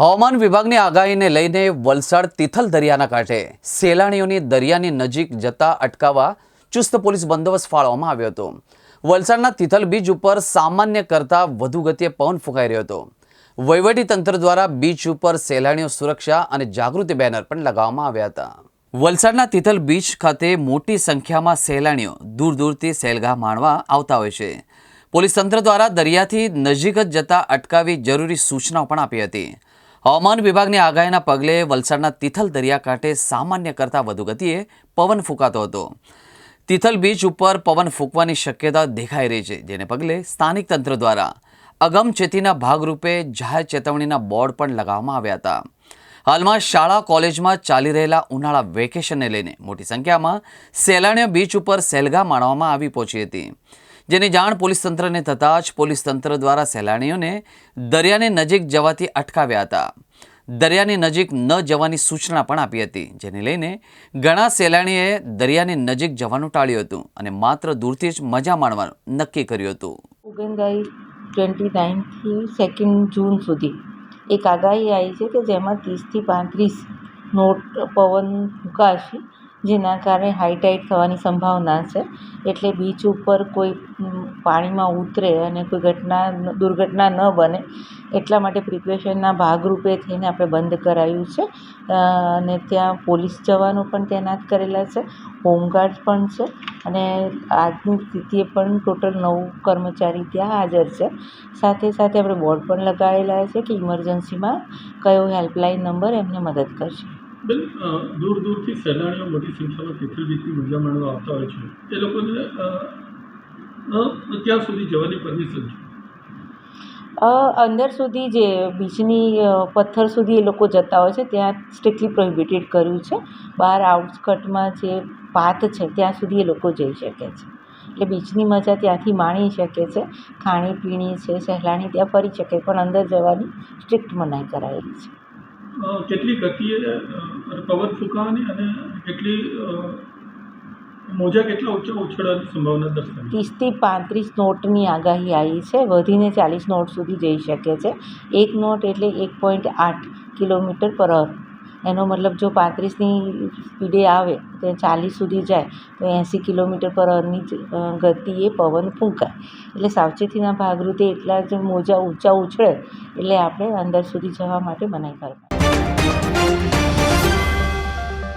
હવામાન વિભાગની આગાહીને લઈને વલસાડ, તિથલ દરિયાના કાંઠે સહેલાણીઓની દરિયાની નજીક જતા અટકાવવા ચુસ્ત પોલીસ બંદોબસ્ત ફાળવવામાં આવ્યો હતો. વલસાડના તિથલ બીચ ઉપર સામાન્ય કરતાં વધુ ગતિએ પવન ફૂંકાઈ રહ્યો હતો. વહીવટી તંત્ર દ્વારા બીચ ઉપર સહેલાણીઓ સુરક્ષા અને જાગૃતિ બેનર પણ લગાવવામાં આવ્યા હતા. વલસાડના તિથલ બીચ ખાતે મોટી સંખ્યામાં સહેલાણીઓ દૂર દૂરથી સહેલગાહ માણવા આવતા હોય છે. પોલીસ તંત્ર દ્વારા દરિયાથી નજીક જ જતા અટકાવી જરૂરી સૂચનાઓ પણ આપી હતી. હવામાન વિભાગની આગાહીના પગલે વલસાડના તિથલ દરિયાકાંઠે સામાન્ય કરતાં વધુ ગતિએ પવન ફૂંકાતો હતો. તિથલ બીચ ઉપર પવન ફૂંકવાની શક્યતા દેખાઈ રહી છે, જેને પગલે સ્થાનિક તંત્ર દ્વારા અગમચેતીના ભાગરૂપે જાહેર ચેતવણીના બોર્ડ પણ લગાવવામાં આવ્યા હતા. હાલમાં શાળા, કોલેજમાં ચાલી રહેલા ઉનાળા વેકેશનને લઈને મોટી સંખ્યામાં સહેલાણીઓ બીચ ઉપર સેલગા માણવામાં આવી પહોંચી હતી. જેની જાણ પોલીસ તંત્રને થતાં જ પોલીસ તંત્ર દ્વારા સહેલાણીઓને દરિયાની નજીક જવાથી અટકાવ્યા હતા. દરિયાની નજીક ન જવાની સૂચના પણ આપી હતી, જેને લઈને ઘણા સહેલાણીએ દરિયાની નજીક જવાનું ટાળ્યું હતું અને માત્ર દૂરથી જ મજા માણવાનું નક્કી કર્યું હતું. ઉગનદાઈ ટ્વેન્ટી નાઇનથી સેકન્ડ જૂન સુધી એક આગાહી આવી છે કે જેમાં ત્રીસથી પાંત્રીસ નોટ પવન ફૂંકાશે જેના કારણે હાઈ ટાઈડ થવાની સંભાવના છે. એટલે બીચ ઉપર કોઈ પાણીમાં ઉતરે અને કોઈ ઘટના, દુર્ઘટના ન બને, એટલા માટે પ્રિપેશનના ભાગરૂપે થઈને આપણે બંધ કરાયું છે. અને ત્યાં પોલીસ જવાનો પણ તૈનાત કરેલા છે. હોમગાર્ડ પણ છે. અને આજની સ્થિતિએ પણ ટોટલ નવ કર્મચારી ત્યાં હાજર છે. સાથે સાથે આપણે બોર્ડ પણ લગાવેલા છે કે ઇમરજન્સીમાં કયો હેલ્પલાઇન નંબર એમને મદદ કરશે. બેન દૂર દૂરથી સહેલાણીઓ મોટી સંખ્યામાં તિથલ બીચની મજા માણવા આવતા હોય છે. એ લોકોને ત્યાં સુધી જવાની પરમિશન છે? અંદર સુધી જે બીચની પથ્થર સુધી એ લોકો જતા હોય છે, ત્યાં સ્ટ્રિક્ટલી પ્રોહિબિટેડ કર્યું છે. બહાર આઉટસ્કટમાં જે પાથ છે, ત્યાં સુધી એ લોકો જઈ શકે છે. એટલે બીચની મજા ત્યાંથી માણી શકે છે ખાણીપીણી છે, સહેલાણી ત્યાં ફરી શકે, પણ અંદર જવાની સ્ટ્રિક્ટ મનાઈ કરાયેલી છે. કેટલી ગતિએ પવન ફૂંકાવાની અને કેટલી મોજા કેટલા ઊંચા ઉછળવાની સંભાવના દર્શાવે? ત્રીસથી પાંત્રીસ નોટની આગાહી આવી છે. વધીને ચાલીસ નોટ સુધી જઈ શકે છે. એક નોટ એટલે એક પોઈન્ટ આઠ કિલોમીટર પર અવર એનો મતલબ જો પાંત્રીસની સ્પીડે આવે, તો ચાલીસ સુધી જાય, તો એંસી કિલોમીટર પર અરની ગતિએ પવન ફૂંકાય. એટલે સાવચેતીના ભાગરૂપે એટલા જ મોજા ઊંચા ઉછળે, એટલે આપણે અંદર સુધી જવા માટે મનાઈ કરવાની. Thank you.